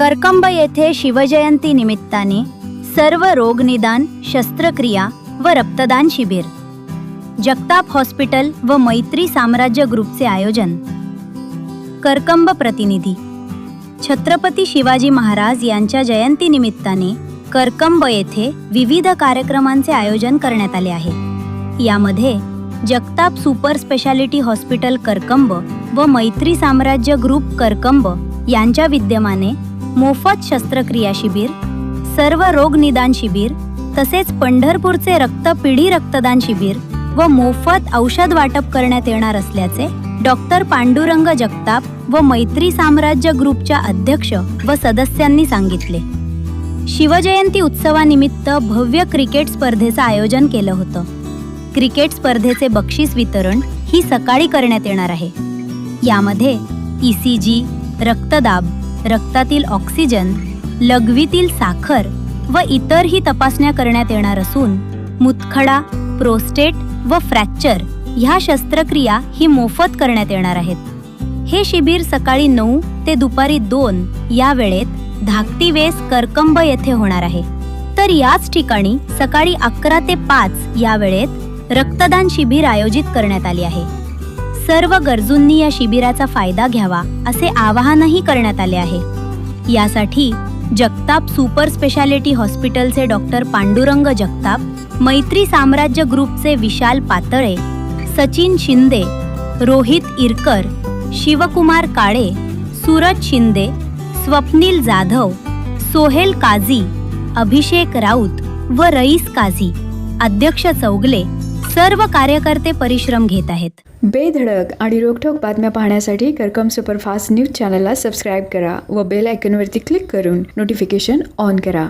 करकंब येथे शिवजयंती निमित्ताने सर्व रोगनिदान शस्त्रक्रिया व रक्तदान शिबिर जगताप हॉस्पिटल व मैत्री साम्राज्य ग्रुपचे आयोजन. करकंब प्रतिनिधी छत्रपती शिवाजी महाराज यांच्या जयंतीनिमित्ताने करकंब येथे विविध कार्यक्रमांचे आयोजन करण्यात आले आहे. यामध्ये Jagtap super speciality hospital Karkamb व मैत्री साम्राज्य ग्रुप करकंब यांच्या विद्यमाने मोफत शस्त्रक्रिया शिबिर सर्व रोग निदान शिबिर तसेच पंढरपूरचे रक्तपिढी रक्तदान शिबिर व मोफत औषध वाटप करण्यात येणार असल्याचे डॉक्टर पांडुरंग जगताप व मैत्री साम्राज्य ग्रुपच्या अध्यक्ष व सदस्यांनी सांगितले. शिवजयंती उत्सवानिमित्त भव्य क्रिकेट स्पर्धेचं आयोजन केलं होतं. क्रिकेट स्पर्धेचे बक्षीस वितरण ही सकाळी करण्यात येणार आहे. यामध्ये ई सी जी रक्तदाब रक्तातील ऑक्सिजन लघवीतील साखर व इतरही तपासण्या करण्यात येणार असून मुतखडा प्रोस्टेट व फ्रॅक्चर ह्या शस्त्रक्रिया ही मोफत करण्यात येणार आहेत. हे शिबिर सकाळी नऊ ते दुपारी दोन या वेळेत धाकटी वेस करकंब येथे होणार आहे. तर याच ठिकाणी सकाळी अकरा ते पाच या वेळेत रक्तदान शिबिर आयोजित करण्यात आले आहे. सर्व गरजूंनी या शिबिराचा फायदा घ्यावा असे आवाहनही करण्यात आले आहे. यासाठी जगताप सुपर स्पेशालिटी हॉस्पिटलचे डॉक्टर पांडुरंग जगताप मैत्री साम्राज्य ग्रुपचे विशाल पातळे सचिन शिंदे रोहित इरकर शिवकुमार काळे सूरज शिंदे स्वप्नील जाधव सोहेल काझी अभिषेक राऊत व रईस काझी अध्यक्ष चौगले सर्व कार्यकर्ते परिश्रम घेत आहेत. बेधडक आणि रोखोक बातम्या पाहण्यासाठी करकम सुपरफास्ट न्यूज चॅनलला सबस्क्राईब करा व बेल आयकॉनवरती क्लिक करून नोटिफिकेशन ऑन करा.